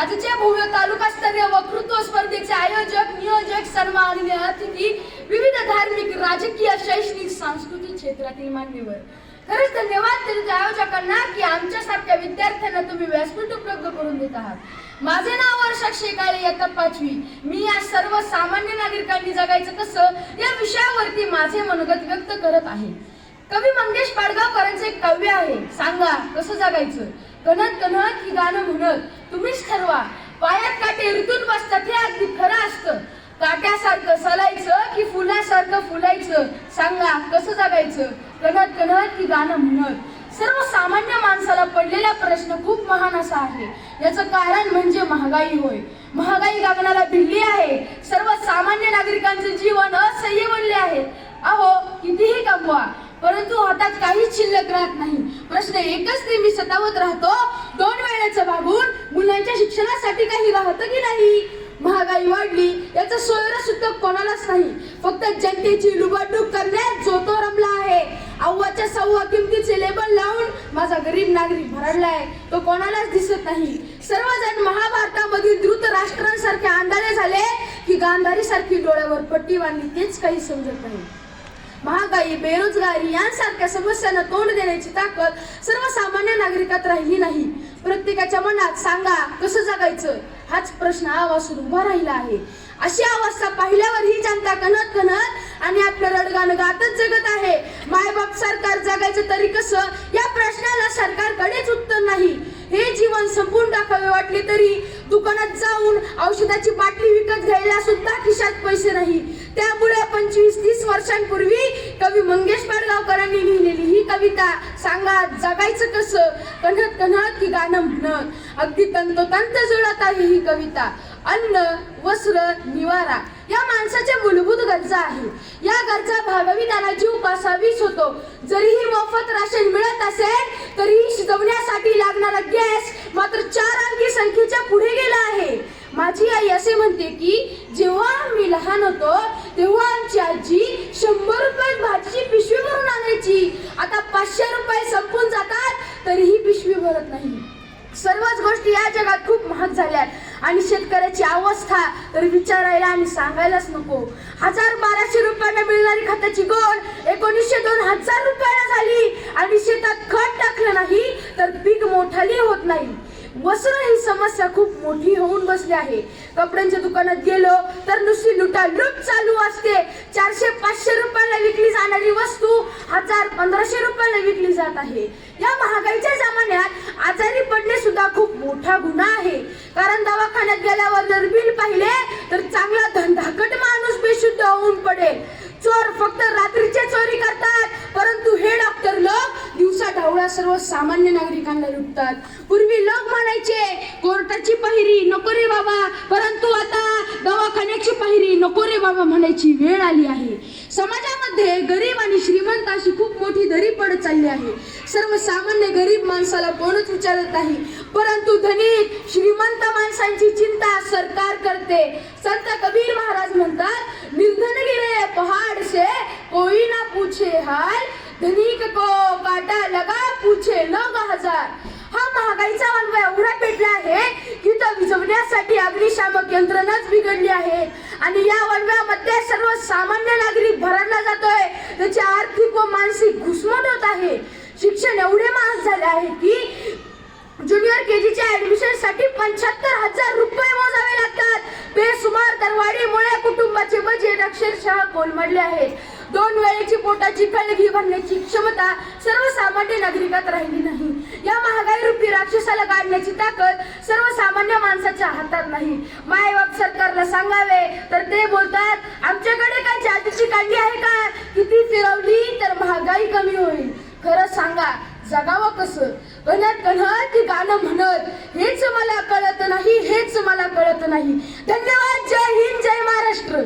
आजच्या भव्य तालुकास्तरीय वक्तृत्व स्पर्धेचे आयोजक नियोजक सन्माननीय अतिथी विविध धार्मिक राजकीय शैक्षणिक सांस्कृतिक क्षेत्रातील मान्यवर. खरंच धन्यवाद तरी आयोजकांना की आमच्यासारख्या विद्यार्थ्यांना तुम्ही व्यासपीठ उपलब्ध करून देत आहात. माझे नाव वर्षा शेकाळे इयत्ता पाचवी मी या सर्व सामान्य नागरिकांनी जगायचं कसं या विषयावरती माझे मनोगत व्यक्त करत आहे. कवी मंगेश पाडगावकरांचे एक काव्य आहे. सांगा कसं जगायचं? कणत कणत ही गाणं म्हणत. तुम्हीच ठरवा. पायात काटे ऋतून बसतात हे अगदी खरं असतं. काट्यासारखं सलायचं की फुलासारखं फुलायचं? सांगा कसं जगायचं? कणत कणत ही गाणं म्हणत. सर्वसामान्य माणसाला पडलेला प्रश्न खूप महान असा आहे. याचं कारण म्हणजे महागाई होय. महागाई गगनाला भिडली आहे. सर्वसामान्य नागरिकांचे जीवन असह्य बनले आहे. अहो कितीही कमवा परंतु हातात काहीच शिल्लक राहत नाही. प्रश्न एकच नेहमी सतावत राहतो. दोन वेळेचं भागून मुलांच्या शिक्षणासाठी काही राहतं की नाही? महागाई वाढली याचा सोयर सुद्धा कोणालाच नाही. फक्त जनतेची लुबाडणूक करण्यात जो तो रमला आहे. अव्वाच्या सव्वा किमतीचे लेबल लावून माझा गरीब नागरिक भरडलाय. तो कोणालाच दिसत नाही. सर्वजण महाभारतामधील द्रुत राष्ट्रांसारखे अंधारे झाले की गांधारी सारखी डोळ्यावर पट्टी बांधली तेच काही समजत नाही. महागाई बेरोजगारी यांसारख्या समस्यांना तोंड देण्याची ताकद सर्वसामान्य नागरिकात राहिली नाही. प्रत्येकाच्या मनात सांगा कसं जगायचं? हाच प्रश्न आवासून उभा राहिला आहे. अशी अवस्था पाहिल्यावर ही जनता कणत कणत आणि आपलं रडगाणं गातच जगत आहे. मायबाप सरकार जगायचं तरी कसं? या प्रश्नाला सरकारकडेच उत्तर नाही. हे जीवन संपून टाकावे वाटले तरी दुकानात जाऊन औषधाची बाटली विकत घ्यायला सुद्धा खिशात पैसे नाही. त्यामुळे पंचवीस तीस वर्षांपूर्वी कवी मंगेश पाडगावकरांनी लिहिलेली ही कविता सांगा जगायचं कसं? कणत कणत की गाणं म्हणत. अगदी तंतोतंत जुळत आहे ही कविता. अन्न वस्त्र निवारा या माणसाच्या मूलभूत गरजा आहेत या गरजा भागविताना जीव कसावीच होतो. जरीही मोफत राशन मिळत असेल तरीही शिजवण्यासाठी लागणारा गॅस मात्र चार अंकी संख्येच्या पुढे गेला आहे. माझी आई असे म्हणते की जेव्हा आम्ही लहान होतो तेव्हा आमची आजी शंभर रुपयात भाजीची पिशवी भरून आणायची. आता पाचशे रुपये संपून जातात तरीही पिशवी भरत नाही. सर्वच गोष्टी या जगात खूप महाग झाल्यात आणि शेतकऱ्याची अवस्था तर विचारायला आणि सांगायलाच नको. हजार बाराशे रुपयांना मिळणारी खताची गोड एकोणीसशे दोन हजार रुपयाला झाली आणि शेतात खत टाकलं नाही तर पीक मोठाली होत नाही. वस्त्र ही समस्या खूप मोठी होऊन बसली आहे. कपड्यांच्या दुकानात गेलो तर नुसती लुटालूट चालू असते. चारशे पाचशे रुपयाला विकली जाणारी वस्तू हजार पंधराशे रुपयाला विकली जात आहे. या महागाईच्या जमान्यात आजारी पडणे सुद्धा खूप मोठा गुन्हा आहे. कारण दवाखान्यात गेल्यावर जर बिल पाहिले तर चांगला धंदाकट माणूस बेशुद्ध होऊन पडेल. चोर फक्त रात्रीचे चोरी करतात परंतु हे डॉक्टर लोक दिवसा ढावळा सर्व सामान्य नागरिकांना लुटतात. पूर्वी लोक म्हणायचे कोर्टाची पहिरी नको रे बाबा परंतु आता दवाखान्याची पहिरी नको रे बाबा म्हणायची वेळ आली आहे. समाजामध्ये गरीब आणि श्रीमंत अशी खूप मोठी दरी पडत चालली आहे. सर्वसामान्य गरीब माणसाला कोणच विचारत नाही. परंतु धनिक श्रीमंत माणसांची चिंता सरकार करते. संत कबीर महाराज म्हणतात निर्धन गिरे पहाड से कोई ना पूछे हाल धनिक को काटा लगा पूछे लोग हजार. हा महागाईचा वनवा एवढा पेटला आहे की तो विझवण्यासाठी अग्निशामक यंत्रणाच बिघडली आहे. आणि या वनव्यामध्ये सर्व सामान्य नागरिक भरडला जातोय. त्याची आर्थिक व मानसिक घुसमट होत आहे. शिक्षण एवढे महाग झाले आहे की ज्युनियर के जीच्या ऍडमिशनसाठी पंच्याहत्तर हजार रुपये मोजावे लागतात. बेसुमार दरवाढीमुळे कुटुंबाचे बजेट अक्षरशः कोलमडले आहेत. दोन वेळेची पोटाची कळगी भरण्याची क्षमता सर्वसामान्य नागरिकात राहिली नाही. या महागाई रूपी राक्षसाला काढण्याची ताकद सर्वसामान्य माणसाच्या हातात नाही. मायबाप सरकारला सांगावे? तर ते बोलतात आमच्याकडे काय जातीची काठी आहे का? किती फिरवली तर महागाई कमी होईल. खरं सांगा जगावं कसं? गणत गणत की गाणं म्हणत. हेच मला कळत नाही हेच मला कळत नाही. धन्यवाद जय हिंद जय महाराष्ट्र.